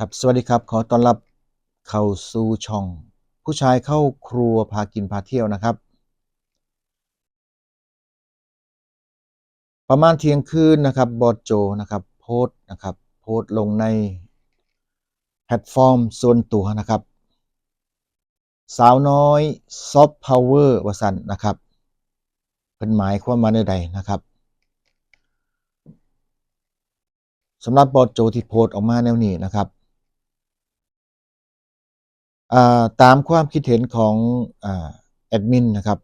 ครับสวัสดีครับ ขอต้อนรับเข้าสู่ช่อง ผู้ชายเข้าครัวพากินพาเที่ยวนะครับ ประมาณเที่ยงคืนนะครับบอสโจนะครับโพสนะครับโพสลงในแพลตฟอร์มส่วนตัวนะครับ สาวน้อยซอฟต์พาวเวอร์วสันนะครับเป็นหมายความมาในใดนะครับสำหรับบอสโจที่โพสออกมาแนวนี้นะครับ ตามความคิดเห็นของอแอดมินนะครับ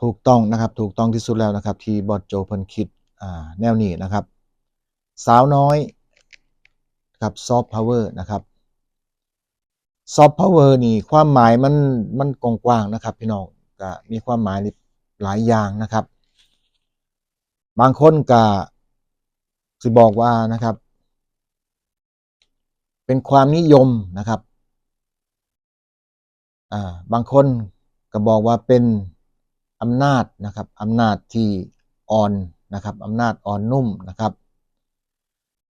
ถูกต้องนะครับถูกต้องที่สุดแล้วนะครับ ที่บอสโจเพิ่นคิดแนวนี้นะครับ สาวน้อยกับซอฟต์พาวเวอร์นะครับซอฟต์พาวเวอร์นี่ความหมายมันมันกว้างๆนะครับพี่น้องก็มีความหมายหลายอย่างนะครับ บางคนก็สิบอกว่านะครับ เป็นความนิยมนะครับาบางคนก็บอกว่าเป็นอำนาจนะครับอำนาจที่อ่อนนะครับอำนาจอ่อนนุ่มนะครับ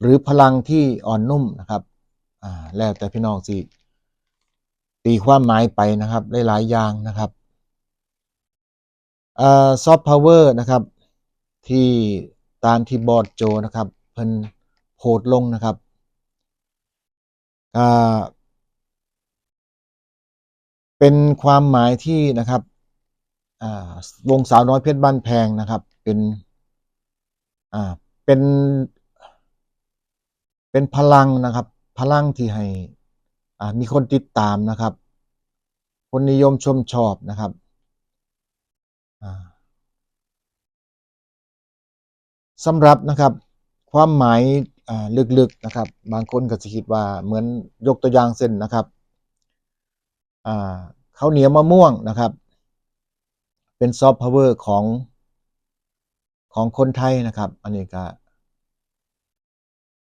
หรือพลังที่อ่อนนุ่มนะครับแล้วแต่พี่น้องสิตีความหมายไปนะครับหลายๆอย่างนะครับซอฟต์พาวเวอร์นะครับที่ตามที่บอร์ดโจนะครับเพิ่นโพสต์ลงนะครับ เป็นความหมายที่นะครับวงสาวน้อยเพชรบ้านแพงนะครับ เป็นเป็น เป็นพลังนะครับ พลังที่ให้มีคนติดตามนะครับ คนนิยมชมชอบนะครับสำหรับนะครับ ความหมาย ลึกๆนะครับ บางคนก็จะคิดว่าเหมือนยกตัวอย่างเส้นนะครับข้าวเหนียวมะม่วงนะครับ เป็นซอฟต์พาวเวอร์ของของคนไทยนะครับ อันนี้ก็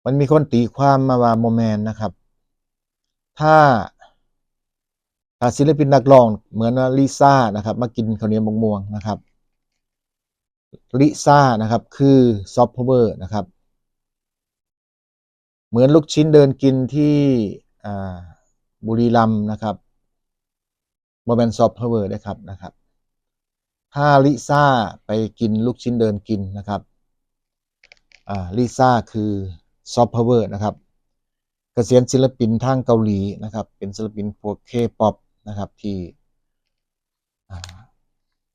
มันมีคนตีความมาว่าโมแมนนะครับ ถ้าถ้าศิลปินนักร้องเหมือนลิซ่านะครับ มากินข้าวเหนียวมะม่วงนะครับลิซ่านะครับ คือซอฟต์พาวเวอร์นะครับ เหมือนลูกชิ้นเดินกินที่บุรีรัมนะครับโมเมนซอฟต์พาวเวอร์นะครับนะครับ ถ้าลิซ่าไปกินลูกชิ้นเดินกินนะครับลิซ่าคือซอฟต์พาวเวอร์นะครับเกษียณศิลปินทางเกาหลีนะครับ เป็นศิลปินพวกเคป๊อปนะครับที่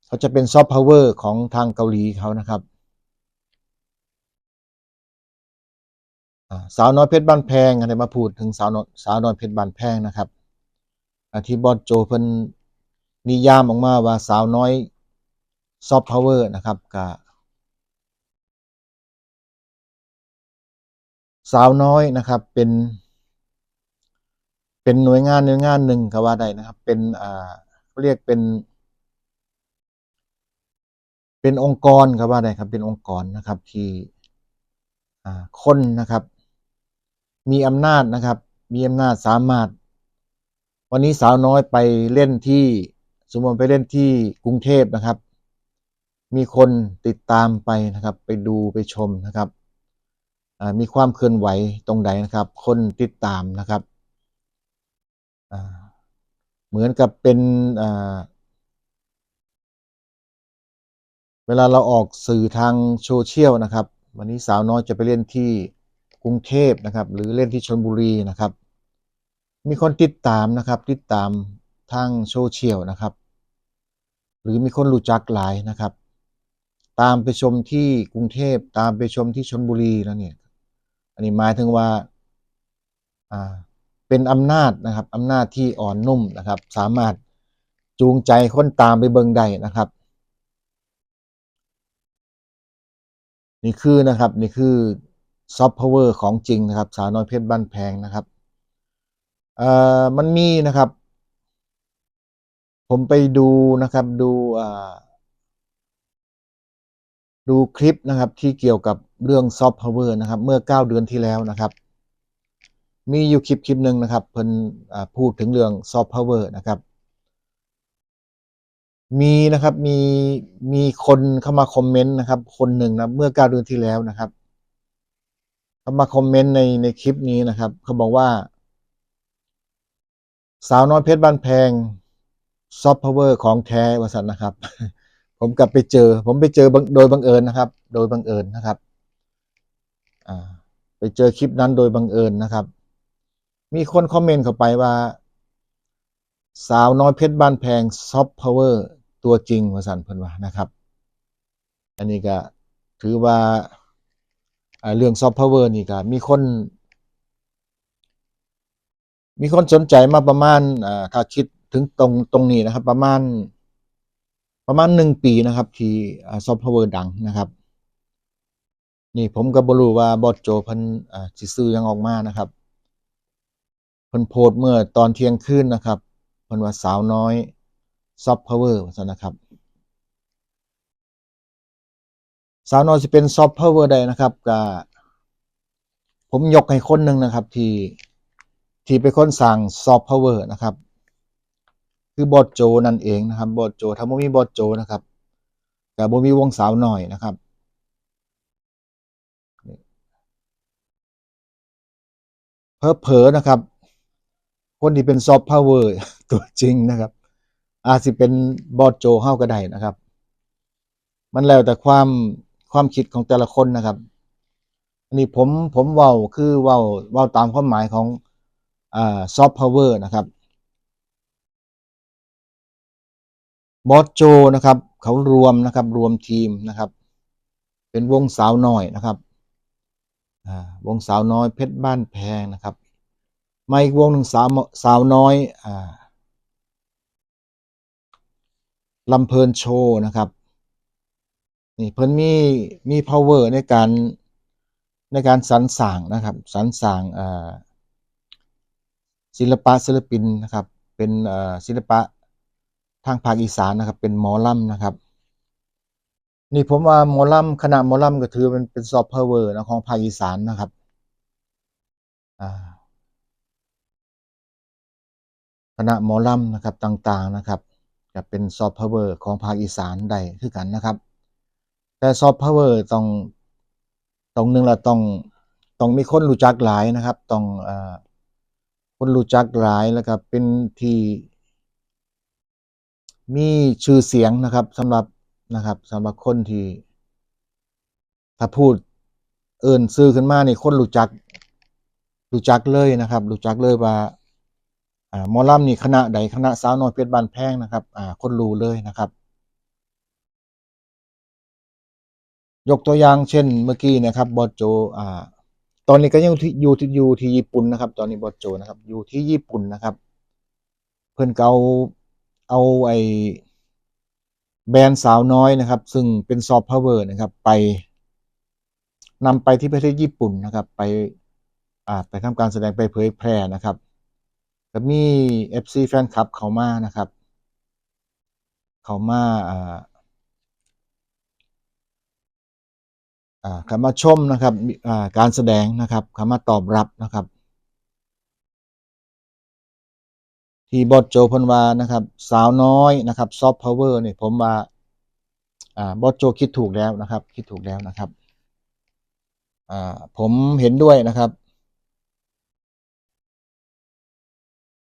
เขาจะเป็นซอฟต์พาวเวอร์ของทางเกาหลีเขานะครับอ่า สาวน้อยเพชรบ้านแพงอะไรมาพูดถึงสาวน้อยสาวน้อยเพชรบ้านแพงนะครับอ่าที่บอสโจเพิ่นนิยามออกมาว่าสาวน้อยซอฟต์พาวเวอร์นะครับกับสาวน้อยนะครับเป็น เป็นหน่วยงานหน่วยงานหนึ่งก็ว่าได้นะครับ เป็นอ่าเรียกเป็น เป็นองค์กรก็ว่าได้ครับ เป็นองค์กรนะครับที่อ่าคนนะครับ มีอำนาจนะครับ มีอำนาจสามารถ วันนี้สาวน้อยไปเล่นที่สมมติไปเล่นที่กรุงเทพนะครับ มีคนติดตามไปนะครับ ไปดูไปชมนะครับมีความเคลื่อนไหวตรงใดนะครับ คนติดตามนะครับเหมือนกับเป็นเวลาเราออกสื่อทางโซเชียลนะครับ วันนี้สาวน้อยจะไปเล่นที่ กรุงเทพนะครับ หรือเล่นที่ชลบุรีนะครับ มีคนติดตามนะครับ ติดตามทางโซเชียลนะครับ หรือมีคนรู้จักหลายนะครับ ตามไปชมที่กรุงเทพตามไปชมที่ชลบุรีแล้วเนี่ย อันนี้หมายถึงว่าอ่าเป็นอำนาจนะครับอำนาจที่อ่อนนุ่มนะครับ สามารถจูงใจคนตามไปเบิงได้นะครับ นี่คือนะครับนี่คือ ซอฟต์พาวเวอร์ของจริงนะครับ สาวน้อยเพชรบ้านแพงนะครับเอ่อมันมีนะครับ ผมไปดูนะครับดูอ่าดูคลิปนะครับที่เกี่ยวกับเรื่องซอฟต์พาวเวอร์นะครับ เมื่อ 9 เดือนที่แล้วนะครับ มีอยู่คลิปคลิปหนึ่งนะครับเพิ่นอ่าพูดถึงเรื่องซอฟต์พาวเวอร์นะครับ มีนะครับมีมีคนเข้ามาคอมเมนต์นะครับ คนหนึ่งนะเมื่อ 9 เดือนที่แล้วนะครับ เขามาคอมเมนต์ในในคลิปนี้นะครับ เขาบอกว่า สาวน้อยเพชรบ้านแพงซอฟต์พาวเวอร์ของแท้วสันนะครับ ผมกลับไปเจอ ผมไปเจอโดยบังเอิญนะครับ โดยบังเอิญนะครับอ่าไปเจอคลิปนั้นโดยบังเอิญนะครับ มีคนคอมเมนต์เข้าไปว่า สาวน้อยเพชรบ้านแพงซอฟต์พาวเวอร์ตัวจริงวสันเพิ่นว่านะครับ อันนี้ก็ถือว่า เรื่องซอฟต์พาวเวอร์นี่ก็มีคน มีคนสนใจมาประมาณอ่าถ้าคิดถึงตรงตรงนี้นะครับ ประมาณประมาณหนึ่งปีนะครับ ที่ซอฟต์พาวเวอร์ดังนะครับ นี่ผมก็บรู้ว่าบอสโจพิ่นสิซื้อยังออกมานะครับเพิ่นโพสเมื่อตอนเที่ยงคืนนะครับเพิ่นว่าสาวน้อยซอฟต์พาวเวอร์นะครับ สาวน้อยสิเป็นซอฟต์พาวเวอร์ได้นะครับก็ผมยกให้คนหนึ่งนะครับที่ที่เป็นคนสั่งซอฟต์พาวเวอร์นะครับ คือบอสโจนั่นเองนะครับบอสโจถ้าบ่มีบอสโจนะครับก็บ่มีวงสาวน้อยนะครับเผลอนะครับ คนที่เป็นซอฟต์พาวเวอร์ตัวจริงนะครับ อาจสิเป็นบอสโจเฮาก็ได้นะครับ มันแล้วแต่ความ ความคิดของแต่ละคนนะครับอันนี้ผมผมเว้าคือเว้าเว้าตามความหมายของอ่าซอฟต์พาวเวอร์นะครับบอสโจนะครับ เขารวมนะครับรวมทีมนะครับ เป็นวงสาวน้อยนะครับวงสาวน้อยเพชรบ้านแพงนะครับมาอีกวงหนึ่งสาวสาวน้อยอลำเพลินโชว์นะครับ นี่เพิ่นมีมี power ในการในการสรรสร้างนะครับสรรสร้างศิลปะศิลปินนะครับเป็นศิลปะทางภาคอีสานนะครับ เป็นหมอลำนะครับ นี่ผมว่าหมอลำคณะหมอลำก็ถือเป็นเป็นซอฟต์พาวเวอร์นะของภาคอีสานนะครับคณะหมอลำนะครับต่างๆนะครับจะเป็นซอฟต์พาวเวอร์ของภาคอีสานได้คือกันนะครับ แต่ซอฟต์พาวเวอร์ต้องต้องหนึ่งละต้องต้องมีคนรู้จักหลายนะครับ ต้องอ่อคนรู้จักหลายแล้วก็เป็นที่มีชื่อเสียงนะครับสำหรับนะครับสำหรับคนที่ถ้าพูดเอิ้นชื่อขึ้นมานี่คนรู้จักรู้จักเลยนะครับรู้จักเลยว่าอ่ามอลำนี่คณะใดคณะสาวน้อยเพชรบานแพงนะครับอ่าคนรู้เลยนะครับ ยกตัวอย่างเช่นเมื่อกี้นะครับบอโจอ่าตอนนี้ก็ยังที่อยู่ที่อยู่ที่ญี่ปุ่นนะครับ ตอนนี้บอโจนะครับ อยู่ที่ญี่ปุ่นนะครับ เพิ่อนก็เอาเอาไอแบรนด์สาวน้อยนะครับ ซึ่งเป็นซอฟต์พาวเวอร์นะครับ ไปนำไปที่ประเทศญี่ปุ่นนะครับ ไปอ่าไปทำการแสดงไปเผยแพร่นะครับก็มี FC แฟนคลับเขามานะครับ เขามาอ่า คำว่ามาชมนะครับการแสดงนะครับเข้ามาตอบรับนะครับ ที่บอสโจพนวานะครับ สาวน้อยนะครับซอฟต์พาวเวอร์เนี่ยผมว่าบอสโจคิดถูกแล้วนะครับ คิดถูกแล้วนะครับผมเห็นด้วยนะครับ